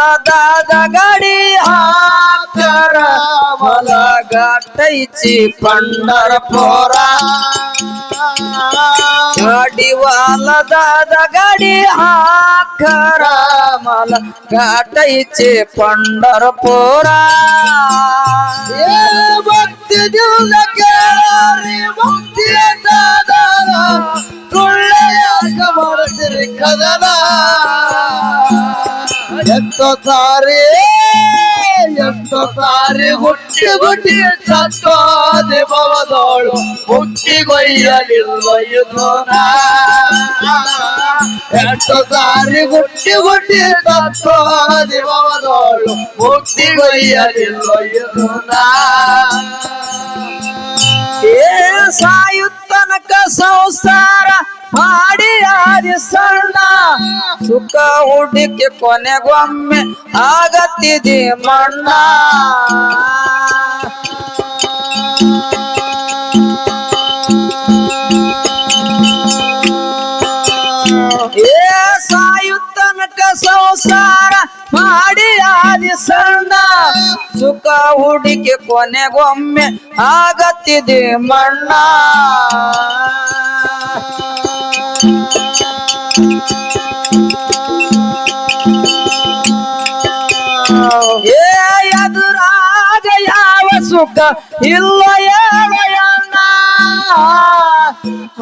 ಏ ಗಾಡಿ ವಾಲದಾದ ಗಾಡಿ ಹಾಕರ ಮಲಗಟ್ಟೈಚಿ ಪಂಡರಪುರ ಗಾಡಿ ವಾಲದಾದ ಗಾಡಿ ಹಾಕರ ಮಲಗಟ್ಟೈಚಿ ಪಂಡರಪುರ ಏ ಭಕ್ತಿ ದಿವಸ ಕೇಳಿ ಭಕ್ತಿ ದಾದನ ಸುಳ್ಳೆ ಯಾಕ ಮಾಡ್ತೀರಿ ಕದನ ಎಷ್ಟೋ ಸಾರಿ ಎಷ್ಟೋ ಸಾರಿ ಹುಟ್ಟಿ ಹುಟ್ಟಿ ಸತ್ತೋದೆ ಬವದೋಳು ಹುಟ್ಟಿಗೊಯ್ಯಲಿಲ್ಲ ಯುಧೋನ ಎಷ್ಟೋ ಸಾರಿ ಹುಟ್ಟಿ ಹುಟ್ಟಿ ಸತ್ತೋದೆ ಬವದೋಳು ಹುಟ್ಟಿಗೊಯ್ಯಲಿಲ್ಲ ಯುಧೋನ ಏ ಸಾಯುತ್ತನಕ ಸಂಸಾರ ಮಾಡಿ ಆದಿ ಸಣ್ಣ ಸುಖ ಹುಡುಕಿ ಕೊನೆಗೊಮ್ಮೆ ಆಗತ್ತಿದೆ ಮಣ್ಣ ಏ ಸಾಯುತ್ತನಕ ಸಂಸಾರ ಮಾಡಿ ಆದಿ ಸಣ್ಣ ಸುಖ ಹುಡುಕಿ ಕೊನೆಗೊಮ್ಮೆ ಆಗತ್ತಿದೆ ಮಣ್ಣ ಏ ಎದುರಾಗ ಯಾವ ಸುಖ ಇಲ್ಲ ಹೇಳಯ್ಯಣ್ಣ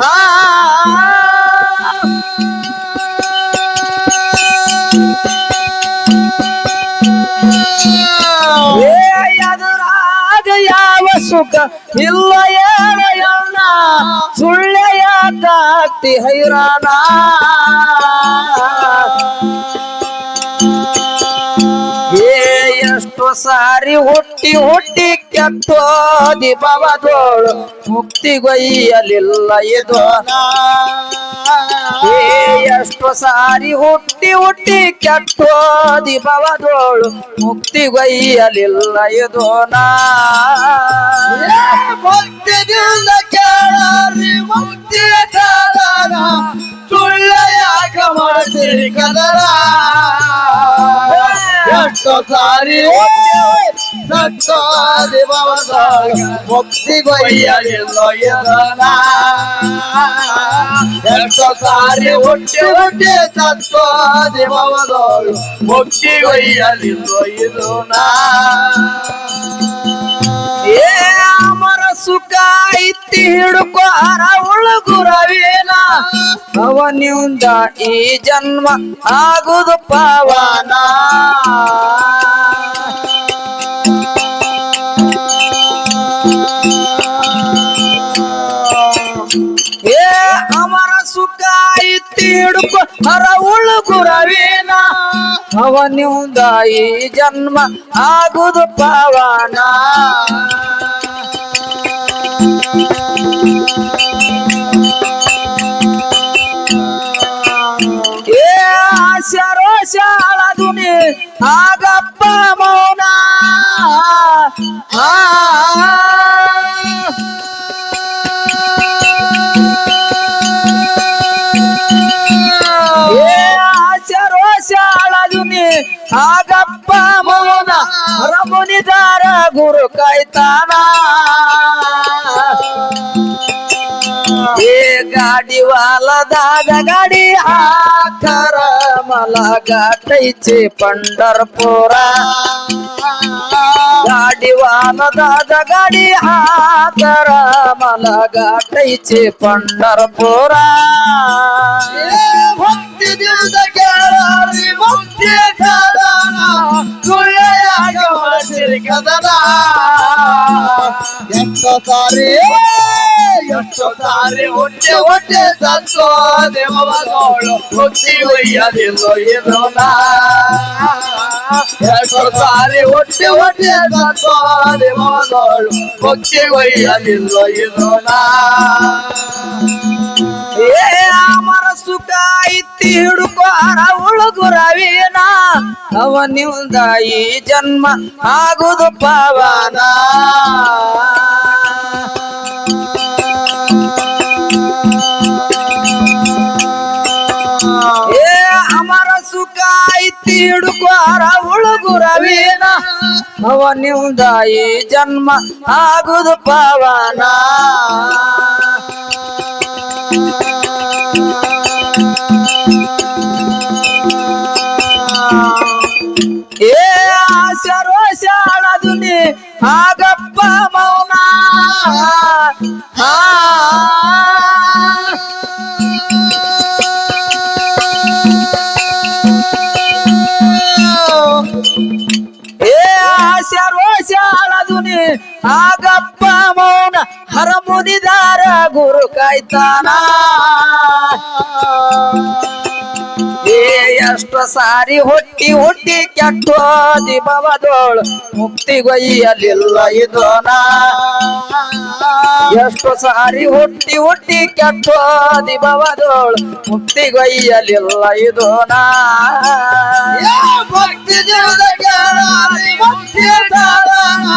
ಆ ಏ ಎದುರಾಗ ಯಾವ ಸುಖ ಇಲ್ಲ ಹೇಳಯ್ಯಣ್ಣ ಸುಳ್ಳೆಯ ಕಾಕ್ತಿ ಹೈರಾಣ ಸಾರಿ ಹುಟ್ಟಿ ಹುಟ್ಟಿ ಕೆಟ್ಟೋದಿ ಮುಕ್ತಿ ಮುಕ್ತಿಗೊಯ್ಯಲಿಲ್ಲ ಇದು. ಎಷ್ಟು ಸಾರಿ ಹುಟ್ಟಿ ಹುಟ್ಟಿ ಕೆತ್ತೋ ಬವದೋಳು ಮುಕ್ತಿಗೊಯ್ಯಲಿಲ್ಲ ಇದು ನಾ. ಕೇಳಿ ಕೇಳಾರಿ ಮುಕ್ತಿ ಸುಳ್ಳ ಯಾಕ ಮಾಡ್ತೀರಿ ಕದನ ಎಷ್ಟೋ ಸಾರಿ ಸತ್ತೋದೆ ಭವದೋಳು ಮುಕ್ತಿಗೊಯ್ಯಲಿಲ್ಲ ಯುಧನ ಎಷ್ಟೋ ಸಾರಿ ಹುಟ್ಟಿ ಹುಟ್ಟಿ ಸತ್ತೋದೆ ಭವದೋಳು ಮುಕ್ತಿಗೊಯ್ಯಲಿಲ್ಲ ಯುಧನ ಏ ಅಮರ ಸುಖ ಐತಿ ಹಿಡ್ಕೊ ಉಳುಗುರವೇನ ಅವನಿಂದ ಈ ಜನ್ಮ ಆಗುದು ಪಾವನ. ಏ ಅಮರ ಸುಖ ಐತಿ ಹಿಡ್ಕೊ ಉಳುಗುರವೇನ ಅವನಿಂದ ಈ ಜನ್ಮ ಆಗುದು ಪಾವನ. ಏ ಆಶರೋ ಶಾಳ ದುನಿ ಆಗಪ್ಪ ಮೌನ ಆ ಏ ಆಶರೋ ಶಾಳ ದುನಿ ಆಗಪ್ಪ ಮೌನ ರಮುನಿದಾರ ಗುರು ಕಾಯ್ತಾನ ಹಾಕರ ಮಲಗಟ್ಟೈಚಿ ಪಂಡರ್ಪುರ. ಗಾಡಿ ವಾಲದಾದ ಗಾಡಿ ಹಾಕರ ಮಲಗಟ್ಟೈಚಿ ಪಂಡರ್ಪುರ. ಭಕ್ತಿ ದಿವಸ ಕೇಳಾರಿ ಮುಕ್ತಿ ಕದನ ಸುಳ್ಳೆಯಾಗ ಮಾಡ್ತೀರಿ ಕದನ ಎಷ್ಟೋ ಸಾರಿ ಸಾರಿ ಹೊಟ್ಟೆ ಹೊಟ್ಟೆ ಒಟ್ಟೆ ಸಾರಿ ಹೊಟ್ಟೆ ಒಯ್ಯದಿಲ್ಲ ಅಮರ ಸುಖ ಐತಿ ಹಿಡುಕೋರ ಉಳುಗುರವೀನ ಅವನಿಂದ ಈ ಜನ್ಮ ಆಗುದು ಪಾವನ? ಐತಿ ಹಿಡ್ಕೋರ ಉಳುಗುರವೇನ ಅವನಿಂದ ಈ ಜನ್ಮ ಆಗುದು ಪವನ. ಏ ಆಶರೋಷಾಳದು ನೀ ಆಗಪ್ಪ ಮೌನ. ಹರ ಮುದಿದಾರ ಗುರು ಕಾಯ್ತಾನ. ಏ ಎಷ್ಟು ಸಾರಿ ಹುಟ್ಟಿ ಹುಟ್ಟಿ ಕೆಟ್ಟೋದಿ ಬವದೋಳು ಮುಕ್ತಿಗೊಯ್ಯಲಿಲ್ಲ ಇದೋನ ಎಷ್ಟು ಸಾರಿ ಹುಟ್ಟಿ ಹುಟ್ಟಿ ಕೆಟ್ಟೋದಿ ಬವದೋಳು ಮುಕ್ತಿಗೊಯ್ಯಲಿಲ್ಲ ಇದೋನ ಭಕ್ತಿ ದೇವದ ಕೇಳಾರಿ ಮುಕ್ತಿ ತಾಳನ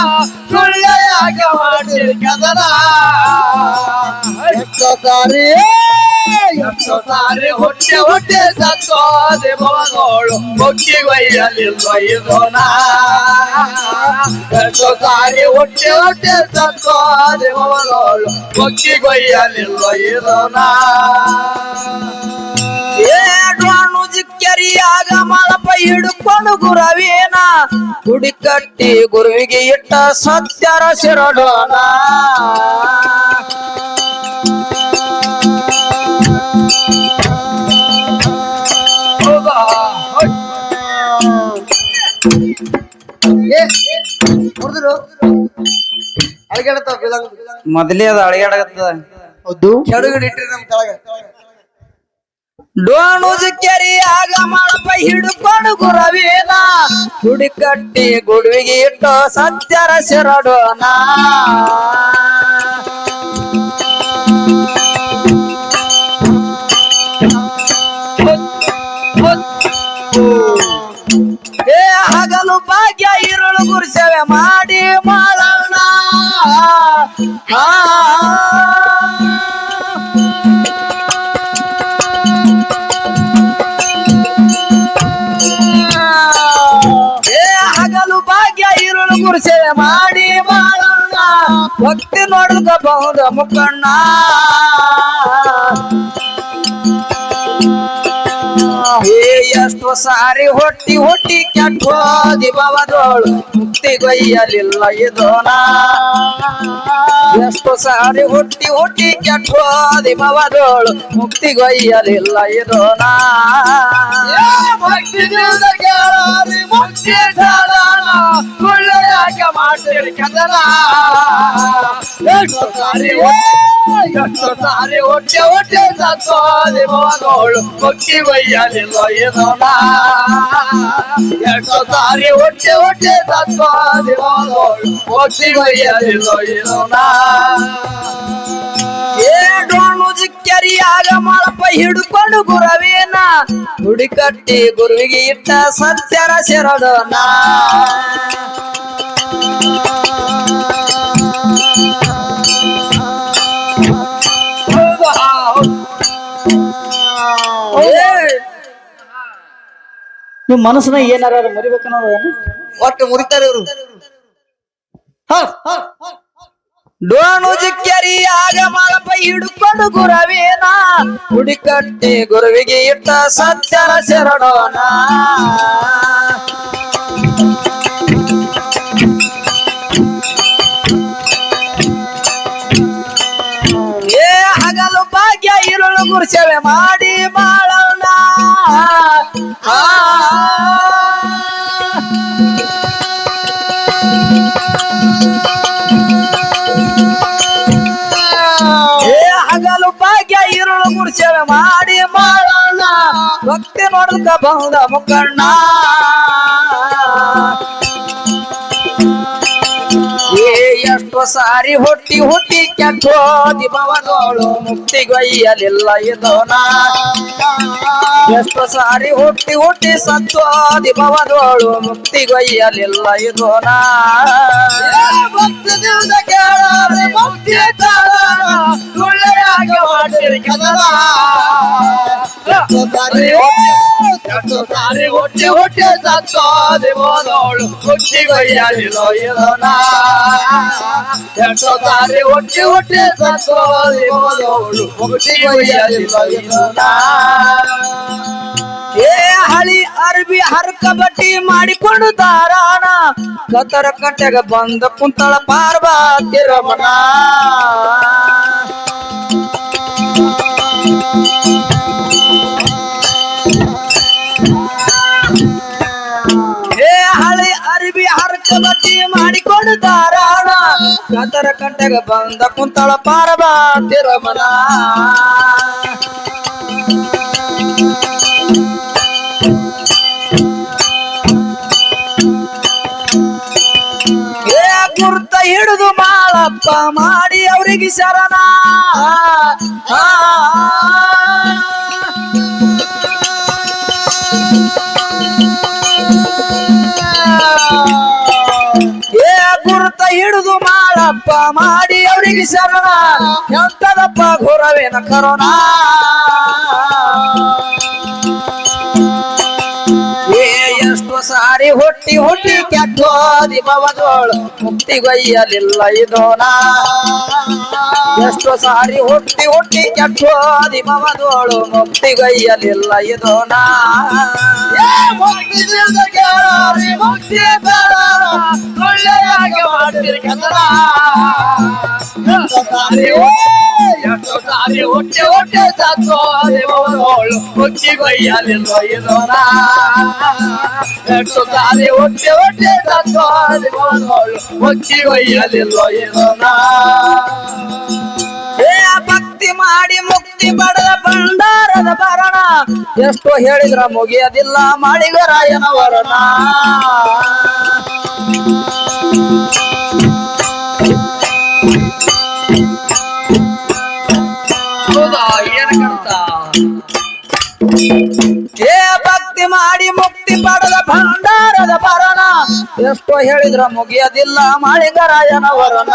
ಸುಳ್ಳ ಯಾಕೆ ಮಾಡಿರಿ ಕದನ ಎಷ್ಟೋ ಸಾರಿ ಎಷ್ಟೋ ಸಾರಿ ಹೊಟ್ಟೆ ಹೊಟ್ಟೆ ಸತ್ತೋದೆ ಭವನೋಳು ಮುಕ್ತಿ ಒಯ್ಯಲಿಲ್ಲ ಇದೋನ ಒಟ್ಟೆ ಸಾರಿ ಹುಟ್ಟಿ ಹುಟ್ಟಿ ಸತ್ತೋದೆ ಭವನೋಳು ಮುಕ್ತಿ ಒಯ್ಯಲಿಲ್ಲ ಇದೋನ ಏಡ್ವಾಣು ಜಿಕ್ಕರಿಯಾಗ ಮಳಪ ಹಿಡ್ಕೊಂಡು ಗುರವೇನ? ಗುಡಿ ಕಟ್ಟಿ ಗುರುವಿಗೆ ಇಟ್ಟ ಸತ್ಯರ ಶಿರಡೋಣ? ಮೊದಲೇ ಅದ ಅಳಿಗಾಡಗತ್ತದ ಹೌದು. ಕೆಳಗಡೆ ಇಟ್ರಿ ನಮ್ ಕೆಳಗ. ಡೋಣು ಜಿಕ್ಕರಿಯಾಗ ಮಳಪ ಹಿಡ್ಕೊಂಡು ಗುರವೇನ. ಗುಡಿ ಕಟ್ಟಿ ಗುಡುವಿಗೆ ಇಟ್ಟು ಸತ್ಯರ ಶಿರಡೋಣ ಏ ಹಗಲು ಭಾಗ್ಯ ಇರುಳು ಗುರುಸೇವೆ ಮಾಡಿ ಮಾಡೋಣ. ಹಗಲು ಭಾಗ್ಯ ಇರುಳು ಗುರುಸೇವೆ ಮಾಡಿ ಮಾಡೋಣ. ಭಕ್ತಿ ನೋಡ್ಕೋಬಹುದು ಮುಖಣ್ಣ. ಏ ಎಷ್ಟು ಸಾರಿ ಹೊಟ್ಟಿ ಹೊಟ್ಟಿ ಕೆಟ್ಟೋದಿ ಬವದೋಳು ಮುಕ್ತಿಗೊಯ್ಯಲಿಲ್ಲ ಇದೋನ ಎಷ್ಟು ಸಾರಿ ಹುಟ್ಟಿ ಹುಟ್ಟಿ ಕೆಟ್ಟೋದಿ ಬವದೋಳು ಮುಕ್ತಿಗೊಯ್ಯಲಿಲ್ಲ ಇದೋನ ಭಕ್ತಿ ದೇವದ ಕೇಳಾರಿ ಮುಕ್ತಿ ತಾಳನ ಸುಳ್ಳ ಯಾಕೆ ಮಾಡ್ತೀರಿ ಕದನ ಎಷ್ಟು ಸಾರಿ ಎಷ್ಟು ಸಾರಿ ಹೊಟ್ಟೆ ಹೊಟ್ಟೆ ಸತ್ತೋದೆ ಭವನೋಳು ಮುಕ್ತಿ ಒಯ್ಯಲಿಲ್ಲ ಏನೋಣ ಎಷ್ಟು ಸಾರಿ ಹೊಟ್ಟೆ ಹೊಟ್ಟೆ ಏಡೋಣು ಜಿಕ್ಕರಿಯಾಗ ಮಳಪ ಹಿಡ್ಕೊಂಡು ಗುರವೇನ ಗುಡಿ ಕಟ್ಟಿ ಗುರುವಿಗೆ ಇಟ್ಟ ಸತ್ಯರ ಶರಣನ. ನಿಮ್ ಮನಸ್ಸನ್ನ ಏನಾರ ಮರಿಬೇಕನ್ನೋದೇನು ಒಟ್ಟು ಮುರಿತಾರೆ ಇವರು. ಡೋಣು ಜಿಕ್ಕರಿಯಾಗ ಮಳಪ ಹಿಡ್ಕೊಂಡು ಗುರವೇನ. ಹುಡಿಕಟ್ಟಿ ಗುರುವಿಗೆ ಇಟ್ಟ ಸತ್ಯನ ಶರಣನ. ಏ ಹಗಲು ಭಾಗ್ಯ ಇರುಳು ಗುರುಸೇವೆ ಮಾಡಿ ಮಾಡೋಣ ಮಾಡಿ ಮಾಡೋಣ. ಭಕ್ತಿ ನೋಡ್ಕ ಬಹುದ ಮುಖಣ್ಣ. ಸಾರಿ ಹುಟ್ಟಿ ಹುಟ್ಟಿ ಕೆಟ್ಟೋದಿ ಭವನೋಳು ಮುಕ್ತಿಗೊಯ್ಯಲಿಲ್ಲ ಇದೋನ ಎಷ್ಟು ಸಾರಿ ಹುಟ್ಟಿ ಹುಟ್ಟಿ ಸತ್ತೋದಿ ಭವನೋಳು ಮುಕ್ತಿಗೊಯ್ಯಲಿಲ್ಲ ಇದೋನ ನಾ ಮುಕ್ತಿ ಏ ಹಳಿ ಅರ್ಬಿ ಹರ್ ಕಬಡ್ಡಿ ಮಾಡಿಕೊಂಡು ದಾರಾಣ ಕತರ ಕಟ್ಟೆಗ ಬಂದ ಕುಂತಳ ರಮಣ. ಬಟ್ಟಿ ಮಾಡಿಕೊಂಡು ದಾರಾಣ ಕಾತರ ಕಟ್ಟೆಗ ಬಂದ ಕುಂತಳ ಪಾರಬಾ ತಿರಮನ ಹಿಡಿದು ಮಾಳಪ್ಪ ಮಾಡಿ ಅವರಿಗೆ ಶರಣ. ಮಾಳಪ್ಪ ಮಾಡಿ ಅವರಿಗೆ ಶರಣ. ಎಂತದಪ್ಪ ಘೋರವೇನ ಕರೋಣ ಸಾರಿ ಹುಟ್ಟಿ ಹುಟ್ಟಿ ಕೆಟ್ಟೋದಿ ಮುಕ್ತಿ ಮುಕ್ತಿಗೊಯ್ಯಲಿಲ್ಲ ಇದೋನ ಎಷ್ಟೋ ಸಾರಿ ಹುಟ್ಟಿ ಹುಟ್ಟಿ ಕೆಟ್ಟೋದಿ ಭವದೋಳು ಮುಕ್ತಿಗೊಯ್ಯಲಿಲ್ಲ ಕೇಳಾರಿ ಮುಕ್ತಿ ಒಳ್ಳೆಯಾಗಿ ಮಾಡ್ತೀರಿ ಕನ್ನಡ ಎಷ್ಟು ಸಾರಿ ಹೊಟ್ಟೆ ಹೊಟ್ಟೆ ಸತ್ತೋದೆ ಹೋದವಳು ಮುಕ್ತಿಗೊಯ್ಯಲಿಲ್ಲೋ ಇದೋನ ಎಷ್ಟು ಒಟ್ಟೆ ಒಟ್ಟೆ ಹೊಟ್ಟೆ ಒಕ್ಕಿ ಇದೋನ ಏ ಭಕ್ತಿ ಮಾಡಿ ಮುಕ್ತಿ ಪಡೆದ ಭಂಡಾರದ ಭರಣ ಎಷ್ಟು ಹೇಳಿದ್ರ ಮುಗಿಯದಿಲ್ಲ ಮಾಡಿಗರಾಯನ ವರಣ ಭಂಡಾರದ ಬರೋಣ ಎಷ್ಟೋ ಹೇಳಿದ್ರ ಮುಗಿಯದಿಲ್ಲ ಮಾಳಿಗರಾಯನ ವರಣ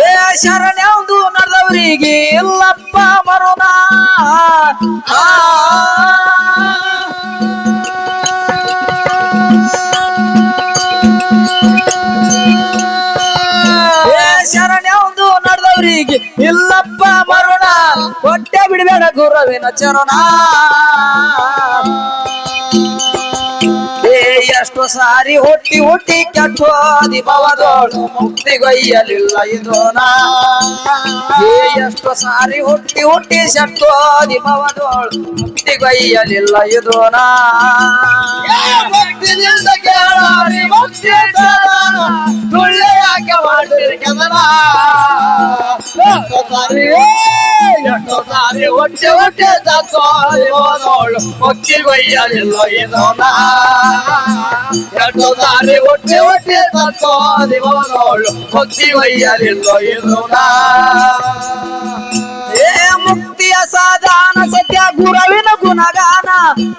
ಏ ಶರಣೆಂದು ನಡೆದವರಿಗೆ ಇಲ್ಲಪ್ಪ ಮರುನಾ. ಇಲ್ಲಪ್ಪ ಮರುಣ ಹೊಟ್ಟೆ ಬಿಡಬೇಡ ಗುರುವಿನ ಚರಣ. ಎಷ್ಟು ಸಾರಿ ಹುಟ್ಟಿ ಹುಟ್ಟಿ ಕೆಟ್ಟೋದಿ ಬವದೋಡು ಮುಕ್ತಿಗೊಯ್ಯಲಿಲ್ಲ ಇದು ನಾ. ಎಷ್ಟು ಸಾರಿ ಹುಟ್ಟಿ ಹುಟ್ಟಿ ಸಟ್ಟೋದಿ ಭವದೋಳು ಮುಕ್ತಿಗೊಯ್ಯಲಿಲ್ಲ ನಾ. ಭಕ್ತಿಯಿಂದ ಕೇಳಿ ಮುಕ್ತಿ ಸುಳ್ಳೆ ಯಾಕೆ ಮಾಡ್ತೀರಿ ಕದನ? ಎಷ್ಟು ಸಾರಿ ಎಷ್ಟು ಸಾರಿ ಹೊಟ್ಟೆ ಹೊಟ್ಟೆ ಸತ್ತೋದೆ ಹೋದವಳು ಮುಕ್ತಿಗೊಯ್ಯಲಿಲ್ಲ ಇದೋನ ಎಷ್ಟು ಸಾರಿ ಹೊಟ್ಟೆ ಹೊಟ್ಟೆ ಸತ್ತೋದೆ ಹೋದವಳು ಮುಕ್ತಿಗೊಯ್ಯಲಿಲ್ಲ ಇದೋನ ಏ ಮುಕ್ತಿಯ ಸಾಧಾನ ಸತ್ಯ ಗುರುವಿನ ಗುಣಗಾನ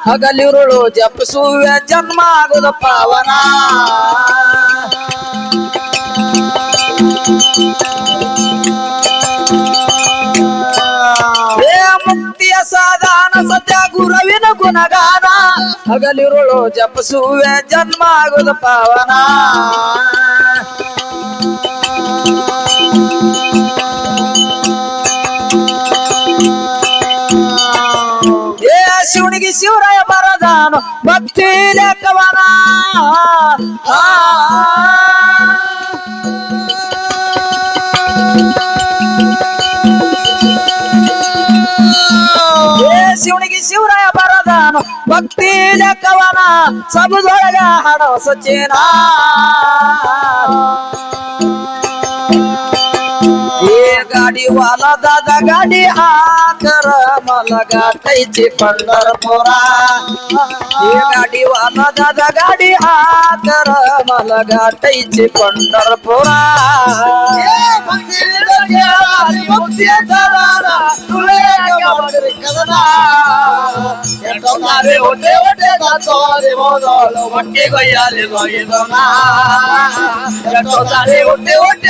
ಹಗಲಿರುಳು ಜಪಿಸುವೆ ಜನ್ಮ ಆಗುದ ಪಾವನ ಏ ಗುರುವಿನ ಗುಣಗಾನ. ಹಗಲಿರುಳು ಜಪಿಸುವೆ ಜನ್ಮ ಆಗುದ ಪಾವನ. ಏ ಶಿವನಿಗೆ ಶಿವರಾಯ ಬರದಾನು ಭಕ್ತಿ ಲೆಕ್ಕವನ ಆ, ಬರದಾನು ಭಕ್ತಿ ಲೆಕ್ಕವನ ಸಬದೊಳಗ ಹಣ ಸಚೇನ. ಗಾಡಿ ವಾಲದಾದ ಗಾಡಿ ಹಾಕರ ಮಲಗಾಟೈತಿ ಪಂಡರಪುರ ಏ ಗಾಡಿ ವಾಲದಾದ ಗಾಡಿ ಹಾಕರ ಮಲಗಾಟೈತಿ ಪಂಡರಪುರ ಭಕ್ತಿಯಿಂದ ಕೇಳಾರಿ ಮುಕ್ತಿ ಸುಳ್ಳೆ ಯಾಕೆ ಮಾಡ್ತೀರಿ ಕದನ ಎಷ್ಟು ಸಾರಿ ಹೊಟ್ಟೆ ಹೊಟ್ಟೆ ಸತ್ತೋದೆ ಹೋದೋಳು ಹೊಟ್ಟೆ ಕೊಯ್ಯಾಲೆ ಹೋಗಿದೋಣ ಎಷ್ಟೋ ಸಾರಿ ಹೊಟ್ಟೆ ಹೊಟ್ಟೆ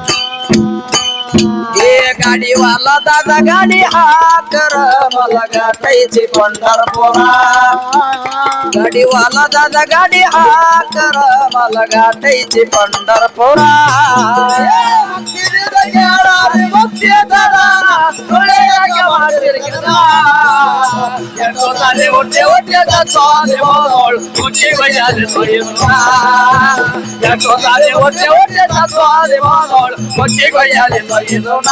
गाडीवाला दादा गाडी हा कर मला गाठायची पंढरपुरा गाडीवाला दादा गाडी हा कर मला गाठायची पंढरपुरा ಹೊಟ್ಟೆ ಹೊಟ್ಟೆ ಸತ್ತೋದೆ ಹೋದೋಳು ಹೊಟ್ಟೆ ಕೊಯ್ಯಾಲೆ ಹೋಗಿದೋಣ ಎಷ್ಟೋ ಸಾರಿ ಹೊಟ್ಟೆ ಹೊಟ್ಟೆ ಸತ್ತೋದೆ